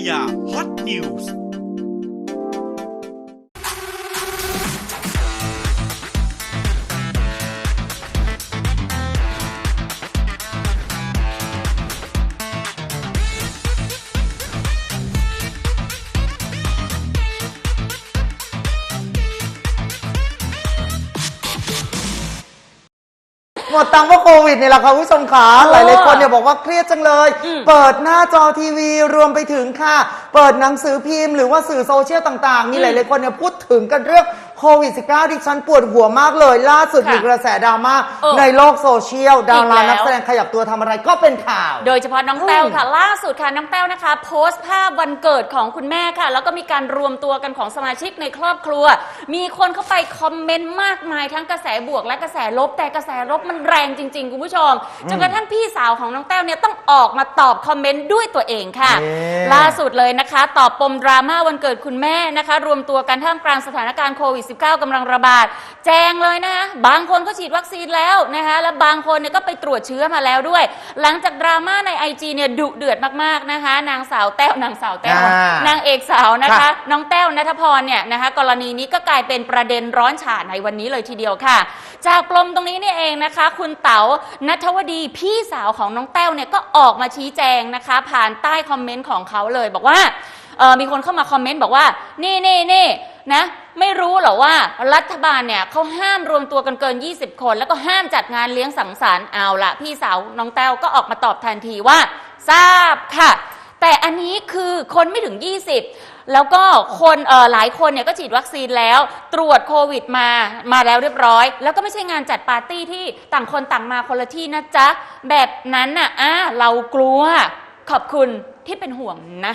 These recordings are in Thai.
ดูมา หมดตังค์เพราะโควิดนี่แหละค่ะคุณผู้ชมขาหลายๆคนเนี่ยบอกว่าเครียดจังเลย เปิดหน้าจอทีวีรวมไปถึงค่ะ เปิดหนังสือพิมพ์หรือว่าสื่อโซเชียลต่างๆ มีหลายๆคนเนี่ยพูดถึงกันเรื่อง โควิด -19 ดิฉันปวดหัวมากเลย ล่าสุดค่ะมีกระแสดราม่าเออในโลกโซเชียลดาราอีกแล้ว นักแสดงขยับตัวทำอะไรก็เป็นข่าว โดยเฉพาะน้องแต้วค่ะ ล่าสุดค่ะน้องแต้วนะคะ โพสต์ภาพวันเกิดของคุณแม่ค่ะ แล้วก็มีการรวมตัวกันของสมาชิกในครอบครัว มีคนเข้าไปคอมเมนต์มากมายทั้งกระแสบวกและกระแสลบ แต่กระแสลบมันแรงจริง ๆ คุณผู้ชมจนกระทั่งพี่สาวของน้องแต้วเนี่ยต้องออกมาตอบคอมเมนต์ด้วยตัวเองค่ะเอ๊ะล่าสุดเลยนะคะ ตอบปมดราม่าวันเกิดคุณแม่นะคะ รวมตัวกันท่ามกลางสถานการณ์โควิด -19 กำลังระบาด แจ้งเลยนะคะบางคนก็ฉีดวัคซีนแล้วนะคะและบางคนเนี่ยก็ไปตรวจเชื้อมาแล้วด้วย หลังจากดราม่าในไอจีเนี่ยดุเดือดมากๆนะคะ นางสาวแต้วนางสาวแต้วอ่านางเอกสาวนะคะ ค่ะ น้องแต้วนัทพรเนี่ยนะคะกรณีนี้ก็กลายเป็นประเด็นร้อนฉาในวันนี้เลยทีเดียวค่ะ จากปลมตรงนี้นี่เองนะคะ คุณเต๋านัทวดีพี่สาวของน้องแต้วเนี่ยก็ออกมาชี้แจงนะคะ ผ่านใต้คอมเมนต์ของเขาเลยบอกว่าเออมีคนเข้ามาคอมเมนต์บอกว่า นี่นี่นี่นะ ไม่รู้เหรอว่ารัฐบาลเนี่ยเขาห้ามรวมตัวกันเกิน 20 คน แล้วก็ห้ามจัดงานเลี้ยงสังสรรค์เอาละพี่สาวน้องแต้วก็ออกมาตอบทันทีว่า ทราบค่ะ แต่อันนี้คือคนไม่ถึง 20 แล้วก็คนเออหลายคนเนี่ยก็ฉีดวัคซีนแล้ว ตรวจโควิดมามาแล้วเรียบร้อย แล้วก็ไม่ใช่งานจัดปาร์ตี้ที่ต่างคนต่างมาคนละที่นะจ๊ะ แบบนั้นน่ะอะเรากลัวขอบคุณที่เป็นห่วงนะ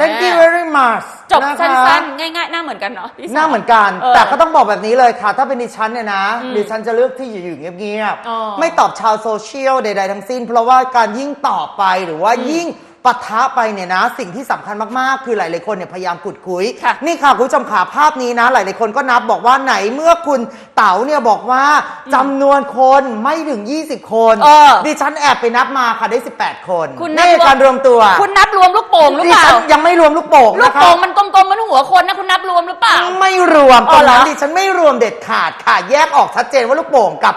thank you อ่า very much จบนะคะสั้นๆ ง่ายๆ หน้าเหมือนกันเนาะพี่สวหน้าเหมือนกัน เออแต่ก็ต้องบอกแบบนี้เลยค่ะ ถ้าเป็นดิฉันเนี่ยนะ อืมดิฉันจะเลือกที่อยู่เงียบอ๋อๆ ไม่ตอบชาวโซเชียลใดๆทั้งสิ้น เพราะว่าการยิ่งตอบไปหรือว่ายิ่ง ปะทะไปเนี่ยนะ สิ่งที่สำคัญมากๆ คือหลายๆคนเนี่ยพยายามขุดคุย ค่ะ นี่ค่ะคุณผู้ชมขาภาพนี้นะ หลายๆคนก็นับบอกว่าไหนเมื่อคุณเต๋าเนี่ยบอกว่าจำนวนคนไม่ถึง 20 คน เออ ดิฉันแอบไปนับมาค่ะได้ 18 คนคุณนับนี่การรวมตัวคุณนับรวมลูกโป่งหรือดิเปล่า ฉันยังไม่รวมลูกโป่งลูกนะคะ โป่งมันกลมๆมันหัวคนนะคุณนับรวมหรือเปล่า ไม่รวมอ๋ตอรงเหรอนั้นดิฉันไม่รวมเด็ดขาดค่ะ แยกออกชัดเจนว่าลูกโป่งกับ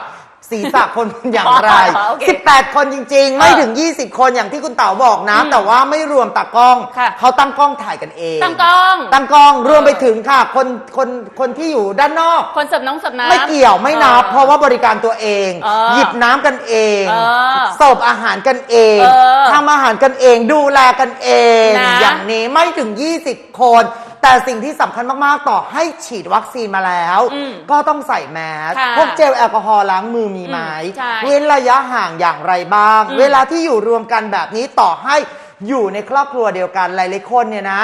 ศีรษะคนอย่างไร อ๋อโอเค18 คนจริง ๆ ไม่ถึง 20 คนอย่างที่คุณเต๋าบอกนะอืมแต่ว่าไม่รวมตากล้อง ค่ะ เขาตั้งกล้องถ่ายกันเอง ตั้งกล้อง ตั้งกล้องรวมไปถึงค่ะ คนคนคนที่อยู่ด้านนอก คนเสิร์ฟน้องเสิร์ฟน้ำ ไม่เกี่ยวไม่นับออเพราะว่าบริการตัวเอง เออหยิบน้ำกันเองเออเสิร์ฟอาหารกันเองเออทำอาหารกันเองดูแลกันเอง นะอย่างนี้ไม่ถึง 20 คน แต่สิ่งที่สำคัญมาก ๆ ต่อให้ฉีดวัคซีนมาแล้ว อืมก็ต้องใส่แมสค่ะพวกเจลแอลกอฮอล์ล้างมือมีไหมอืมใช่เว้นระยะห่างอย่างไรบ้าง อืมเวลาที่อยู่รวมกันแบบนี้ต่อให้อยู่ในครอบครัวเดียวกันหลายๆคนเนี่ยนะ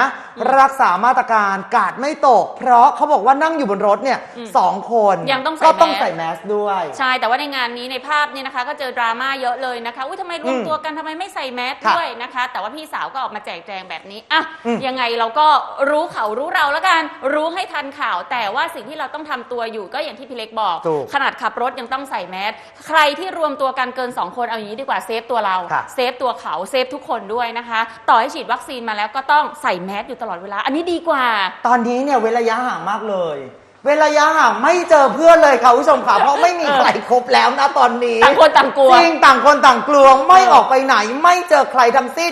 รักษามาตรการกาดไม่ตก เพราะเขาบอกว่านั่งอยู่บนรถเนี่ยอืมสองคนยังต้องใส่ก็ต้องแมส ใส่แมสด้วย ใช่ แต่ว่าในงานนี้ในภาพเนี่ยนะคะ ก็เจอดราม่าเยอะเลยนะคะ อุ้ยทำไมรวมตัวกันทำไมไม่ใส่แมสค่ะด้วยนะคะ แต่ว่าพี่สาวก็ออกมาแจกแจงแบบนี้อะอืมยังไงเราก็รู้เขารู้เราแล้วกัน รู้ให้ทันข่าว แต่ว่าสิ่งที่เราต้องทำตัวอยู่ก็อย่างที่พี่เล็กบอก ถูกขนาดขับรถยังต้องใส่แมส ใครที่รวมตัวกันเกิน 2 คนเอาอย่างนี้ดีกว่าเซฟตัวเรา ค่ะ เซฟตัวเขาเซฟทุกคนด้วยนะคะ ต่อให้ฉีดวัคซีนมาแล้วก็ต้องใส่แมสอยู่ตลอดเวลา อันนี้ดีกว่า ตอนนี้เนี่ยเว้นระยะห่างมากเลย เว้นระยะห่างไม่เจอเพื่อนเลยค่ะคุณผู้ชมค่ะเพราะไม่มีใครครบแล้วนะตอนนี้ ต่างคนต่างกลัว จริงต่างคนต่างกลัวไม่ออกไปไหน ไม่เจอใครทั้งสิ้น